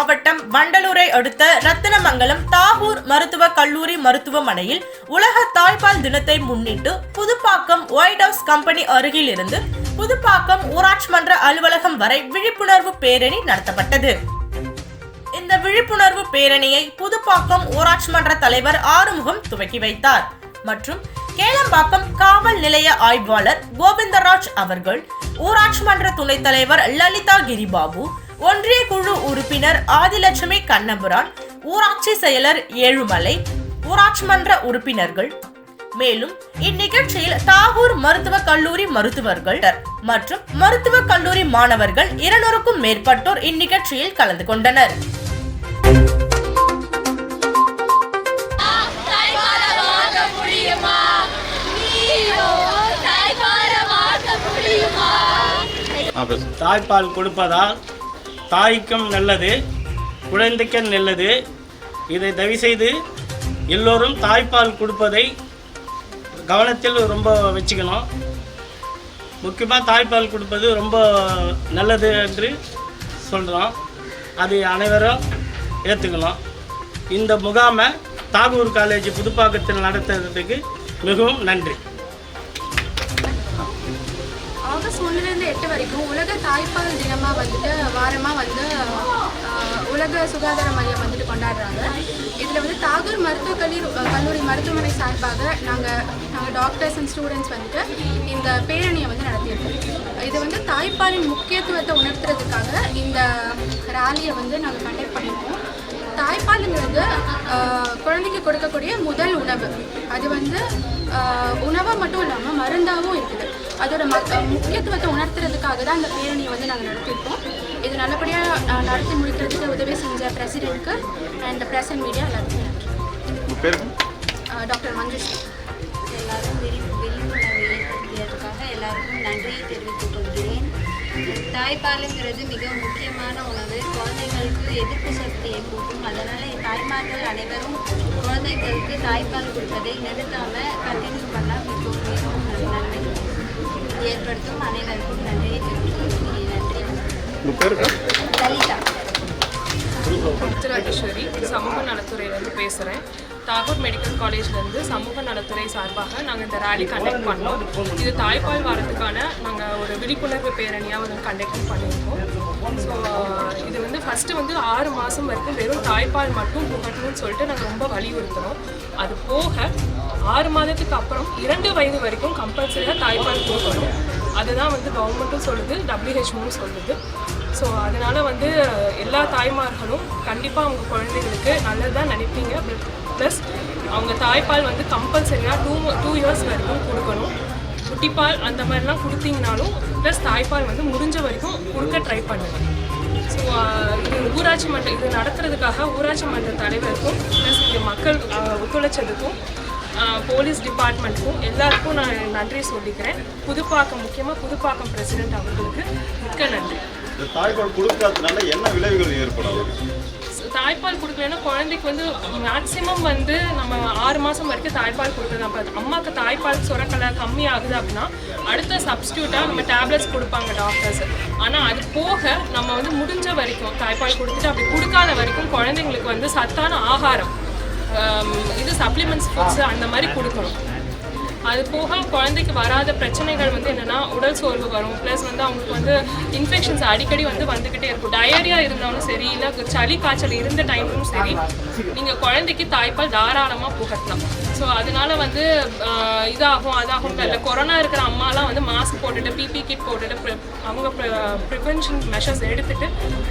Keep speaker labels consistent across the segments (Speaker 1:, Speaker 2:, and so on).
Speaker 1: மாவட்டம் வண்டலூரை அடுத்த ரத்தினமங்கலம் தாகூர் மருத்துவ கல்லூரி மருத்துவமனையில் உலக தாய்ப்பால் தினத்தை முன்னிட்டு புதுப்பாக்கம் ஒயிட் ஹவுஸ் கம்பெனி அருகில் இருந்து புதுப்பாக்கம் ஊராட்சி மன்ற அலுவலகம் வரை விழிப்புணர்வு பேரணி நடத்தப்பட்டது. இந்த விழிப்புணர்வு பேரணியை புதுப்பாக்கம் ஊராட்சி மன்ற தலைவர் ஆறுமுகம் துவக்கி வைத்தார். மற்றும் கேளம்பாக்கம் காவல் நிலைய ஆய்வாளர் கோவிந்தராஜ் அவர்கள் ஊராட்சி மன்ற துணைத் தலைவர் லலிதா கிரிபாபு ஒன்றிய குழு உறுப்பினர் ஆதிலட்சுமி கண்ணபுரான் ஊராட்சி செயலர் ஏழுமலை ஊராட்சி மன்ற உறுப்பினர்கள். மேலும் இந்நிகழ்ச்சியில் தாகூர் மருத்துவக் கல்லூரி மருத்துவர்கள் மற்றும் மருத்துவக் கல்லூரி மாணவர்கள் இருநூறுக்கும் மேற்பட்டோர் இந்நிகழ்ச்சியில் கலந்து கொண்டனர்.
Speaker 2: தாய்ப்பால் கொடுப்பதால் தாய்க்கும் நல்லது குழந்தைக்கும் நல்லது. இதை தயவுசெய்து எல்லோரும் தாய்ப்பால் கொடுப்பதை கவனத்தில் ரொம்ப வச்சுக்கணும். முக்கியமாக தாய்ப்பால் கொடுப்பது ரொம்ப நல்லது என்று சொல்கிறோம் அது அனைவரும் ஏற்றுக்கணும் இந்த முகாமை தாகூர் காலேஜ் புதுப்பாக்கத்தில் நடத்துறதுக்கு மிகவும் நன்றி.
Speaker 3: ஆகஸ்ட் ஒன்றுலேருந்து எட்டு வரைக்கும் உலக தாய்ப்பால் தினமாக வந்துட்டு வாரமாக வந்து உலக சுகாதார மையம் வந்துட்டு கொண்டாடுறாங்க. இதில் வந்து தாகூர் மருத்துவக் கல்லூரி கல்லூரி மருத்துவமனை சார்பாக நாங்கள் நாங்கள் டாக்டர்ஸ் அண்ட் ஸ்டூடெண்ட்ஸ் வந்துட்டு இந்த பேரணியை வந்து நடத்தியிருக்கோம். இது வந்து தாய்ப்பாலின் முக்கியத்துவத்தை உணர்த்துறதுக்காக இந்த ரேலியை வந்து நாங்கள் கண்டக்ட் பண்ணியிருக்கோம். தாய்ப்பாலுங்கிறது குழந்தைக்கு கொடுக்கக்கூடிய முதல் உணவு. அது வந்து உணவாக மட்டும் இல்லாமல் மருந்தாகவும் இருக்குது. அதோட ம முக்கியத்துவத்தை உணர்த்துறதுக்காக தான் இந்த பேரணியை வந்து நாங்கள் நடத்தியிருக்கோம். இது நல்லபடியாக நடத்தி முடிக்கிறதுக்கு உதவி செஞ்ச பிரசிடென்ட்க்கு அண்ட் ப்ரெஸ் அண்ட் மீடியா எல்லாருக்குமே நன்றி. டாக்டர் மஞ்சுஷ்
Speaker 4: எல்லாரும் விழி விழிப்புணர்வு ஏற்படுத்தியதுக்காக எல்லாருக்கும் கொள்கிறேன் தாய்ப்பாலுங்கிறது மிக முக்கியமான உணவு குழந்தைங்களுக்கு எதிர்ப்பு சக்தியை கூட்டும் அதனால் தாய்மார்கள் அனைவரும் குழந்தைங்களுக்கு தாய்ப்பால் கொடுப்பதை நிறுத்தாமல் கண்டினியூ பண்ணால் மிகவும் மிகவும் நன்மை ஏற்படுத்தும் அனைவருக்கும் நன்றி
Speaker 5: பேர்
Speaker 4: லலிதா
Speaker 6: ராஜேஸ்வரி சமூக நலத்துறையிலேருந்து பேசுகிறேன் தாகூர் மெடிக்கல் காலேஜ்லேருந்து சமூக நலத்துறை சார்பாக நாங்கள் இந்த ரேலி கண்டக்ட் பண்ணோம். இது தாய்ப்பால் வாரத்துக்கான நாங்கள் ஒரு விழிப்புணர்வு பேரணியாக வந்து கண்டக்ட் பண்ணியிருக்கோம். ஸோ இது வந்து ஃபஸ்ட்டு வந்து ஆறு மாதம் வரைக்கும் வெறும் தாய்ப்பால் மட்டும் புகட்டணும்னு சொல்லிட்டு நாங்கள் ரொம்ப வலியுறுத்துகிறோம் அது போக ஆறு மாதத்துக்கு அப்புறம் இரண்டு வயது வரைக்கும் கம்பல்சரியாக தாய்ப்பால் போகணும் அதுதான் வந்து கவர்மெண்ட்டும் சொல்லுது டபிள்யூஹெச்ஓவும் சொல்லுது. ஸோ அதனால் வந்து எல்லா தாய்மார்களும் கண்டிப்பாக அவங்க குழந்தைங்களுக்கு நல்லதாக நினைப்பீங்க. ப்ளஸ் அவங்க தாய்ப்பால் வந்து கம்பல்சரியாக டூ டூ இயர்ஸ் வரைக்கும் கொடுக்கணும். குட்டிப்பால் அந்த மாதிரிலாம் கொடுத்தீங்கனாலும் ப்ளஸ் தாய்ப்பால் வந்து முடிஞ்ச வரைக்கும் கொடுக்க ட்ரை பண்ணுங்கள் ஸோ இது ஊராட்சி மன்ற இது நடத்துறதுக்காக ஊராட்சி மன்ற தலைவருக்கும் ப்ளஸ் இங்கே மக்கள் ஒத்துழைச்சதுக்கும் போலீஸ் டிபார்ட்மெண்ட்டுக்கும் எல்லாருக்கும் நான் நன்றி சொல்லிக்கிறேன். புதுப்பாக்கம் முக்கியமாக புதுப்பாக்கம் பிரசிடென்ட் அவர்களுக்கு மிக்க நன்றி.
Speaker 5: இந்த தாய்ப்பால் கொடுக்காததுனால என்ன விளைவுகள் ஏற்படும்?
Speaker 6: தாய்ப்பால் கொடுக்கலன்னா குழந்தைக்கு வந்து மேக்ஸிமம் வந்து நம்ம ஆறு மாதம் வரைக்கும் தாய்ப்பால் கொடுக்குறது அப்போ அம்மாவுக்கு தாய்ப்பால் சுரக்கலை கம்மி ஆகுது அப்படின்னா அடுத்த சப்ஸ்டியூட்டாக நம்ம டேப்லெட்ஸ் கொடுப்பாங்க டாக்டர்ஸ் ஆனால் அது போக நம்ம வந்து முடிஞ்ச வரைக்கும் தாய்ப்பால் கொடுத்துட்டு அப்படி கொடுக்காத வரைக்கும் குழந்தைங்களுக்கு வந்து சத்தான ஆகாரம் இது சப்ளிமெண்ட்ஸ் ஃபுட்ஸ் அந்த மாதிரி கொடுக்கணும். அது போக குழந்தைக்கு வராத பிரச்சனைகள் வந்து என்னன்னா உடல் சோர்வு வரும். ப்ளஸ் வந்து அவங்களுக்கு வந்து இன்ஃபெக்ஷன்ஸ் அடிக்கடி வந்து வந்துக்கிட்டே இருக்கும். டயரியா இருந்தாலும் சரி இல்லை சளி காய்ச்சல் இருந்த டைம்லும் சரி நீங்கள் குழந்தைக்கு தாய்ப்பால் தாராளமாக புகட்டலாம். ஸோ அதனால வந்து இதாகும் அதாகும். இல்லை கொரோனா இருக்கிற அம்மாலாம் வந்து மாஸ்க் போட்டுட்டு பிபி கிட் போட்டுட்டு அவங்க ப்ரிவென்ஷன் மெஷர்ஸ் எடுத்துட்டு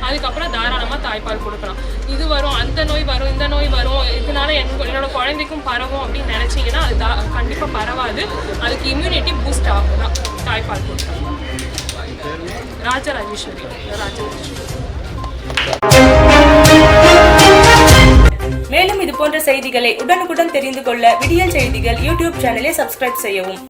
Speaker 6: அதுக்கப்புறம் தாராளமாக தாய்ப்பால் கொடுக்கலாம். இது வரும் அந்த நோய் வரும் இந்த நோய் வரும். இதனால என் என்னோட குழந்தைக்கும் பரவும் அப்படின்னு நினச்சிங்கன்னா அது தா கண்டிப்பாக ஆகாது அதுக்கு இம்யூனிட்டி பூஸ்ட் ஆகும். தான் தாய்ப்பால் கொடுக்கலாம் ராஜராஜேஸ்வரி. ராஜராஜேஸ்வரி
Speaker 1: மேலும் இது போன்ற செய்திகளை உடனுக்குடன் தெரிந்து கொள்ள விடியல் செய்திகள் யூடியூப் சேனலை சப்ஸ்கிரைப் செய்யவும்.